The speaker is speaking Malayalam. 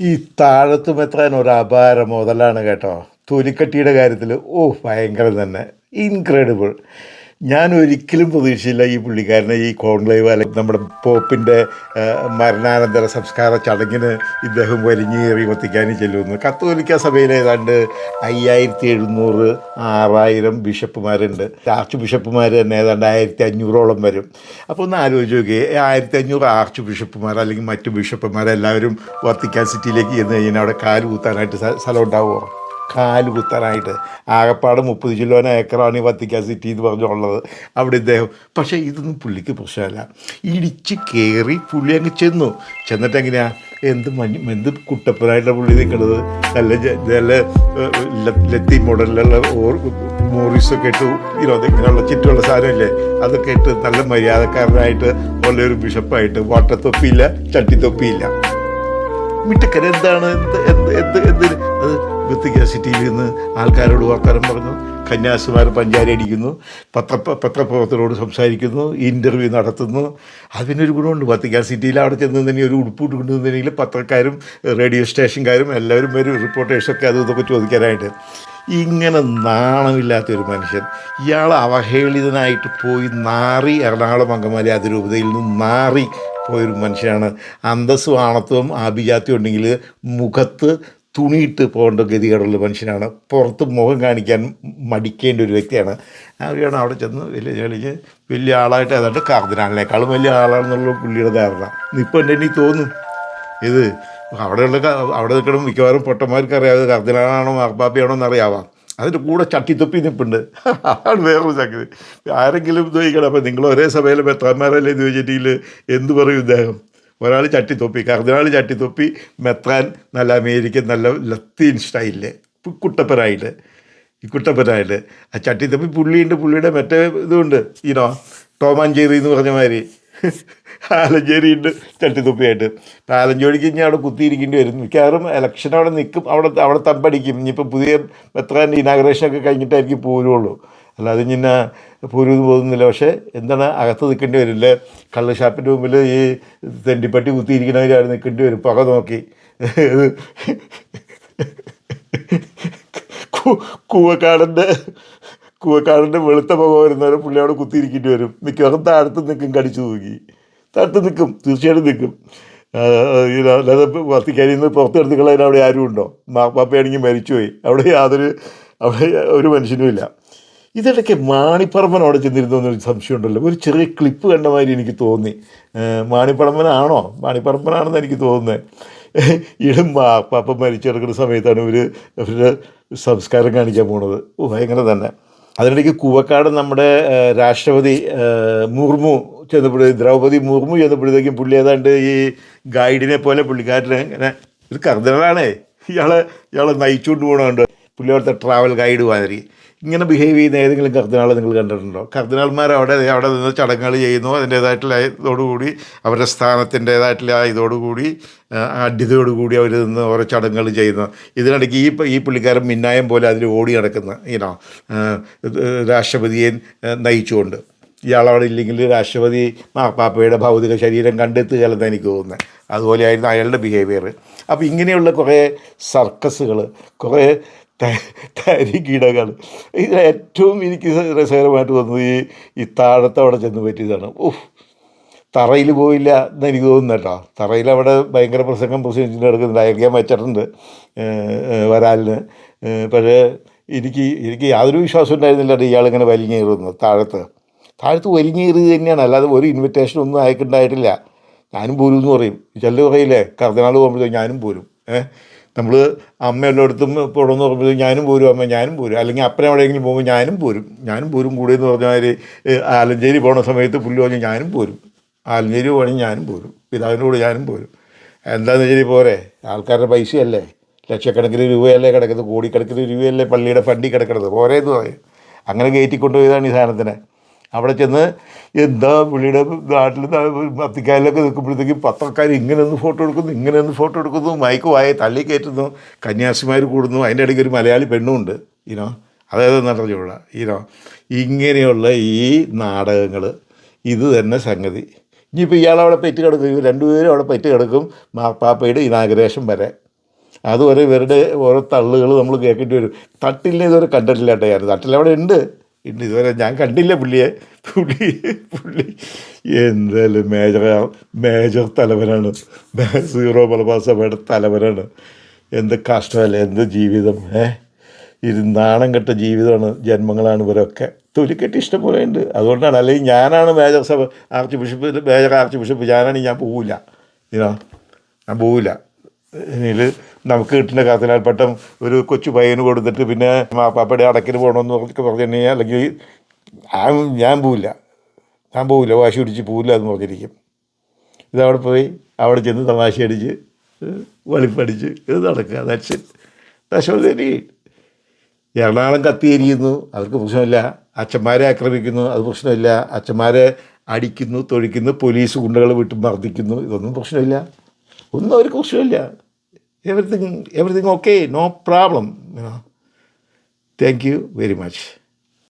ഈ താഴത്തും എത്താൻ ഒരു അപാര മുതലാണ് കേട്ടോ. തൊലിക്കട്ടിയുടെ കാര്യത്തിൽ ഓ ഭയങ്കരം തന്നെ. ഇൻക്രെഡിബിൾ ഞാൻ ഒരിക്കലും പ്രതീക്ഷയില്ല ഈ പുള്ളിക്കാരനെ ഈ കോൺക്ലേവ് അല്ലെങ്കിൽ നമ്മുടെ പോപ്പിന്റെ മരണാനന്തര സംസ്കാര ചടങ്ങിന് ഇദ്ദേഹം വലിഞ്ഞേറി വത്തിക്കാനും ചെല്ലുന്നു. കത്തോലിക്ക സഭയിൽ ഏതാണ്ട് അയ്യായിരത്തി എഴുന്നൂറ് ആറായിരം ബിഷപ്പുമാരുണ്ട്. ആർച്ച് ബിഷപ്പുമാർ തന്നെ ഏതാണ്ട് ആയിരത്തി അഞ്ഞൂറോളം വരും. അപ്പോൾ ഒന്ന് ആലോചിച്ച് നോക്കിയേ ആയിരത്തി അഞ്ഞൂറ് ആർച്ച് ബിഷപ്പുമാർ അല്ലെങ്കിൽ മറ്റു ബിഷപ്പുമാരെല്ലാവരും വത്തിക്കാൻ സിറ്റിയിലേക്ക് ചെന്ന് കഴിഞ്ഞാൽ അവിടെ കാൽ കൂത്താനായിട്ട് സ്ഥലം ഉണ്ടാവുമോ? കാൽ കുത്താനായിട്ട്. ആകപ്പാട് മുപ്പത് കിലോന ഏക്കറാണ് ഈ വത്തിക്കാൻ സിറ്റി എന്ന് പറഞ്ഞുള്ളത് അവിടെ ഇദ്ദേഹം. പക്ഷേ ഇതൊന്നും പുള്ളിക്ക് പ്രശ്നമല്ല. ഇടിച്ച് കയറി പുള്ളി അങ്ങ് ചെന്നു. ചെന്നിട്ട് എങ്ങനെയാ? എന്ത് മഞ്ഞ് എന്ത് കുട്ടപ്പനായിട്ടുള്ള പുള്ളി നിൽക്കുന്നത് നല്ല നല്ല ലത്തി മോഡലിലുള്ള മോറീസൊക്കെ ഇട്ട്. ഇരുപത് ഇങ്ങനെയുള്ള ചുറ്റുള്ള സാധനമില്ലേ? അതൊക്കെ ഇട്ട് നല്ല മര്യാദക്കാരനായിട്ട് ഉള്ളൊരു ബിഷപ്പായിട്ട് വാട്ടത്തൊപ്പിയില്ല ചട്ടിത്തൊപ്പിയില്ല. മിട്ടക്കര എന്താണ്? എന്ത് എന്ത് എന്ത് എന്തിന്? അത് ടി വിയിൽ നിന്ന് ആൾക്കാരോട് വർത്തമാനം പറഞ്ഞു. കന്യാസിമാർ പഞ്ചാരി അടിക്കുന്നു. പത്ര പത്രപ്രവർത്തകരോട് സംസാരിക്കുന്നു. ഇന്റർവ്യൂ നടത്തുന്നു. അതിനൊരു ഗുണമുണ്ട്. വത്തിക്കാൻ സിറ്റിയിൽ അവിടെ ചെന്ന് തന്നെ ഒരു ഉടുപ്പിട്ട് കൊണ്ടുവന്നിട്ടുണ്ടെങ്കിൽ പത്രക്കാരും റേഡിയോ സ്റ്റേഷൻകാരും എല്ലാവരും വരും. റിപ്പോർട്ടേഴ്സൊക്കെ അതും ഇതൊക്കെ ചോദിക്കാനായിട്ട്. ഇങ്ങനെ നാണമില്ലാത്തൊരു മനുഷ്യൻ. ഇയാൾ അവഹേളിതനായിട്ട് പോയി നാറി എറണാകുളം അങ്കമാലി അതിരൂപതയിൽ നിന്ന് നാറി പോയൊരു മനുഷ്യനാണ്. അന്തസ്സും ആണത്വം ആഭിജാത്യം ഉണ്ടെങ്കിൽ മുഖത്ത് തുണിയിട്ട് പോകേണ്ട ഗതികേടുള്ള മനുഷ്യനാണ്. പുറത്ത് മുഖം കാണിക്കാൻ മടിക്കേണ്ട ഒരു വ്യക്തിയാണ്. അവരാണ് അവിടെ ചെന്ന് വലിയ കളിച്ച് വലിയ ആളായിട്ട് ഏതാണ്ട് കാർദിനാളിനേക്കാളും വലിയ ആളാണെന്നുള്ള പുള്ളിയുടെ ധാരണ. ഇപ്പം എന്റെ എനിക്ക് തോന്നും. ഇത് അവിടെയുള്ള അവിടെ നിൽക്കണം മിക്കവാറും പൊട്ടന്മാർക്ക് അറിയാതെ കർദിനാളാണോ മാർപ്പാപ്പയാണോ എന്നറിയാവാം. അതിന്റെ കൂടെ ചട്ടിത്തൊപ്പി നിൽപ്പുണ്ട് അതാണ് വേറൊരു സംഗതി. ആരെങ്കിലും ചോദിക്കണം അപ്പം നിങ്ങൾ ഒരേ സഭയിലെ മെത്രാന്മാരല്ലേ എന്ന് ചോദിച്ചിട്ടില്ല എന്ത് പറയും ഇദ്ദേഹം? ഒരാൾ ചട്ടിത്തൊപ്പി കർദിനാൾ ചട്ടിത്തൊപ്പി മെത്രാൻ നല്ല അമേരിക്കൻ നല്ല ലത്തീൻ സ്റ്റൈലിൽ കുട്ടപ്പനായിട്ട് കുട്ടപ്പനായിട്ട് ആ ചട്ടിത്തൊപ്പി പുള്ളിയുണ്ട് പുള്ളിയുടെ മറ്റേ ഇതുണ്ട് ഈനോ ടോമാഞ്ചേരി എന്ന് പറഞ്ഞ മാതിരി. ആലഞ്ചേരി ഉണ്ട് ചട്ടിത്തൊപ്പിയായിട്ട് ഇപ്പം ആലഞ്ചേരിക്ക് ഇനി അവിടെ കുത്തിയിരിക്കേണ്ടി വരും. മിക്കവാറും ഇലക്ഷൻ അവിടെ നിൽക്കും അവിടെ അവിടെ തമ്പടിക്കും. ഇനിയിപ്പോൾ പുതിയ എത്ര ഇനാഗ്രേഷൻ ഒക്കെ കഴിഞ്ഞിട്ടായിരിക്കും പോരുള്ളൂ. അല്ലാതെ ഇങ്ങനെ പോരൂന്ന് പോകുന്നില്ല. പക്ഷേ എന്താണ് അകത്ത് നിൽക്കേണ്ടി വരില്ലേ. കള്ള് ഷാപ്പിന്റെ മുമ്പിൽ ഈ തെണ്ടിപ്പട്ടി കുത്തിയിരിക്കണവരാണ് നിൽക്കേണ്ടി വരും. പക നോക്കി. കൂവക്കാടന്റെ കൂവക്കാടന്റെ വെളുത്ത പുക വരുന്നവരെ പുള്ളി അവിടെ കുത്തിയിരിക്കേണ്ടി വരും. മിക്കവാറും താഴത്ത് നിൽക്കും കടിച്ചു തൂക്കി. താഴത്ത് നിൽക്കും തീർച്ചയായിട്ടും നിൽക്കും. അല്ലാതെ വർത്തിക്കാരി നിന്ന് പുറത്തെടുത്ത് കളയാൻ അവിടെ ആരും ഉണ്ടോ മാപ്പാപ്പയാണെങ്കിൽ മരിച്ചുപോയി. അവിടെ യാതൊരു അവിടെ ഒരു മനുഷ്യനുമില്ല. ഇതിടയ്ക്ക് മാണിപ്പറമ്പൻ അവിടെ ചെന്നിരുന്നു എന്നൊരു സംശയമുണ്ടല്ലോ. ഒരു ചെറിയ ക്ലിപ്പ് കണ്ട മാതിരി എനിക്ക് തോന്നി. മാണിപ്പറമ്പനാണോ? മാണിപ്പറമ്പനാണെന്ന് എനിക്ക് തോന്നുന്നത് ഇടും പാപ്പ മരിച്ചെടുക്കുന്ന സമയത്താണ് ഇവർ ഇവരുടെ സംസ്കാരം കാണിക്കാൻ പോണത്. ഭയങ്കര തന്നെ. അതിനിടയ്ക്ക് കൂവക്കാട് നമ്മുടെ രാഷ്ട്രപതി മുർമു ചെന്നപ്പോഴേ ദ്രൗപതി മുർമു ചെന്നപ്പോഴത്തേക്കും പുള്ളി ഏതാണ്ട് ഈ ഗൈഡിനെ പോലെ പുള്ളിക്കാരനെ ഇങ്ങനെ ഒരു കർദ്ദനാണേ ഇയാളെ ഇയാളെ നയിച്ചുകൊണ്ട് പോകണുണ്ട് പുള്ളി അവിടുത്തെ ട്രാവൽ ഗൈഡ് മാതിരി. ഇങ്ങനെ ബിഹേവ് ചെയ്യുന്ന ഏതെങ്കിലും കർദിനാളെ നിങ്ങൾ കണ്ടിട്ടുണ്ടോ? കർദിനാൾമാർ അവിടെ അവിടെ നിന്ന് ചടങ്ങുകൾ ചെയ്യുന്നു. അതിന്റേതായിട്ടുള്ള ഇതോടുകൂടി അവരുടെ സ്ഥാനത്തിന്റേതായിട്ടുള്ള ഇതോടുകൂടി ആ, അഡ്യതയോടുകൂടി അവർ നിന്ന് ഓരോ ചടങ്ങുകൾ ചെയ്യുന്നു. ഇതിനിടയ്ക്ക് ഈ ഈ പുള്ളിക്കാരൻ മിന്നായം പോലെ അതിൽ ഓടി നടക്കുന്ന ഈനോ രാഷ്ട്രപതിയെ നയിച്ചുകൊണ്ട്. ഇയാളവിടെ ഇല്ലെങ്കിൽ രാഷ്ട്രപതി മാപ്പാപ്പയുടെ ഭൗതിക ശരീരം കണ്ടെത്തുകയല്ലെന്ന് എനിക്ക് തോന്നുന്നത്. അതുപോലെയായിരുന്നു അയാളുടെ ബിഹേവിയർ അപ്പോൾ ഇങ്ങനെയുള്ള കുറേ സർക്കസുകൾ കുറേ തരികിടകൾ ഇത് ഏറ്റവും എനിക്ക് രസകരമായിട്ട് തോന്നുന്നത് ഈ ഈ താഴത്തെ അവിടെ ചെന്ന് പറ്റിയതാണ്. ഓഹ് തറയിൽ പോയില്ല എന്ന് എനിക്ക് തോന്നുന്നു കേട്ടോ. തറയിൽ അവിടെ ഭയങ്കര പ്രസംഗം പ്രസംഗിച്ചിട്ട് നടക്കുന്നുണ്ട്. അയക്കാൻ വെച്ചിട്ടുണ്ട് വരാലിന്. പക്ഷേ എനിക്ക് എനിക്ക് യാതൊരു വിശ്വാസം ഉണ്ടായിരുന്നില്ല ഇയാളിങ്ങനെ വലിഞ്ഞേറുന്നു താഴത്ത്. താഴത്ത് വലിഞ്ഞേറിയത് തന്നെയാണ്. അല്ലാതെ ഒരു ഇൻവിറ്റേഷൻ ഒന്നും അയക്കുണ്ടായിട്ടില്ല ഞാനും പോരും എന്ന് പറയും. ചെല്ലു പറയില്ലേ? കർദിനാൾ പോകുമ്പോഴത്തേക്കും ഞാനും പോരും. ഏഹ് നമ്മൾ അമ്മ എല്ലായിടത്തും പോകണമെന്ന് പറയുമ്പോൾ ഞാനും പോരും അമ്മ ഞാനും പോരും. അല്ലെങ്കിൽ അപ്പനെ എവിടെയെങ്കിലും പോകുമ്പോൾ ഞാനും പോരും. ഞാനും പോരും. കൂടെ എന്ന് പറഞ്ഞാൽ ആലഞ്ചേരി പോണ സമയത്ത് പുല്ല് പറഞ്ഞ് ഞാനും പോരും. ആലഞ്ചേരി പോകണമെങ്കിൽ ഞാനും പോരും. പിതാവിന്റെ കൂടെ ഞാനും പോരും. എന്താണെന്ന് വെച്ചാൽ പോരെ ആൾക്കാരുടെ പൈസയല്ലേ? ലക്ഷക്കണക്കിന് രൂപയല്ലേ കിടക്കുന്നത്? കോടിക്കണക്കിന് രൂപയല്ലേ പള്ളിയുടെ ഫണ്ടി കിടക്കുന്നത്? പോരേ എന്ന് പറയും. അങ്ങനെ കയറ്റി കൊണ്ടുപോയതാണ് ഈ സാധനത്തിനെ. അവിടെ ചെന്ന് എന്താ പുള്ളിയുടെ നാട്ടിൽ അത്തിക്കാലിലൊക്കെ നിൽക്കുമ്പോഴത്തേക്കും പത്രക്കാർ ഇങ്ങനെ ഒന്ന് ഫോട്ടോ എടുക്കുന്നു ഇങ്ങനെ ഒന്ന് ഫോട്ടോ എടുക്കുന്നു മയക്ക് വായ തള്ളി കയറ്റുന്നു കന്യാസിമാർ കൂടുന്നു അതിന്റെ ഇടയ്ക്ക് ഒരു മലയാളി പെണ്ണുണ്ട് ഈനോ അതായത് നടഞ്ഞൂടാ ഇനോ ഇങ്ങനെയുള്ള ഈ നാടകങ്ങൾ ഇത് തന്നെ സംഗതി. ഇനിയിപ്പോൾ അവിടെ പെറ്റ് കിടക്കും രണ്ടുപേരും അവിടെ പെറ്റ് കിടക്കും മാർപ്പാപ്പയുടെ ഇനാഗ്രേഷൻ വരെ. അതുവരെ ഇവരുടെ ഓരോ തള്ളുകൾ നമ്മൾ കേൾക്കേണ്ടി വരും. തട്ടില്ല ഇതുവരെ കണ്ടിട്ടില്ല കേട്ടോ ഞാൻ. തട്ടിൽ അവിടെ ഉണ്ട് ഉണ്ട് ഇതുവരെ ഞാൻ കണ്ടില്ല പുള്ളിയെ. പുള്ളി പുള്ളി എന്തായാലും മേജർ മേജർ തലവനാണ്. സീറോ മലബാർ സഭയുടെ തലവനാണ്. എന്ത് കഷ്ടമല്ലേ എന്ത് ജീവിതം ഏ? ഇത് നാണം കെട്ട ജീവിതമാണ് ജന്മങ്ങളാണ് ഇവരൊക്കെ. തൊലിക്കെട്ടി ഇഷ്ടം പോലെ ഉണ്ട്. അതുകൊണ്ടാണ് അല്ലെങ്കിൽ ഞാനാണ് മേജർ സഭ archbishop major archbishop ഞാനാണെങ്കിൽ ഞാൻ പോവില്ല. ഞാൻ പോവില്ല. ഇതിൽ നമുക്ക് കിട്ടുന്ന കാത്തിനാൽ പട്ടം ഒരു കൊച്ചു പയ്യന് കൊടുത്തിട്ട് പിന്നെ മാപ്പാപ്പയുടെ അടക്കിന് പോകണമെന്ന് പറഞ്ഞു കഴിഞ്ഞാൽ അല്ലെങ്കിൽ ഞാൻ പോവില്ല. ഞാൻ പോവില്ല. വാശി പിടിച്ച് പോവില്ല എന്ന് പറഞ്ഞിരിക്കും. ഇതവിടെ പോയി അവിടെ ചെന്ന് തമാശ അടിച്ച് വളിപ്പടിച്ച് ഇത് നടക്കുക. ദാറ്റ്സ് ഇറ്റ് ദശോദരി എറണാകുളം കത്തിയിരിക്കുന്നു അവർക്ക് പ്രശ്നമില്ല. അച്ഛന്മാരെ ആക്രമിക്കുന്നു. അത് പ്രശ്നമില്ല. അച്ഛന്മാരെ അടിക്കുന്നു തൊഴിക്കുന്നു പോലീസ് ഗുണ്ടകൾ വിട്ട് മർദ്ദിക്കുന്നു. ഇതൊന്നും പ്രശ്നമില്ല. ഒന്നും അവർക്ക് പ്രശ്നമില്ല everything everything okay no problem thank you very much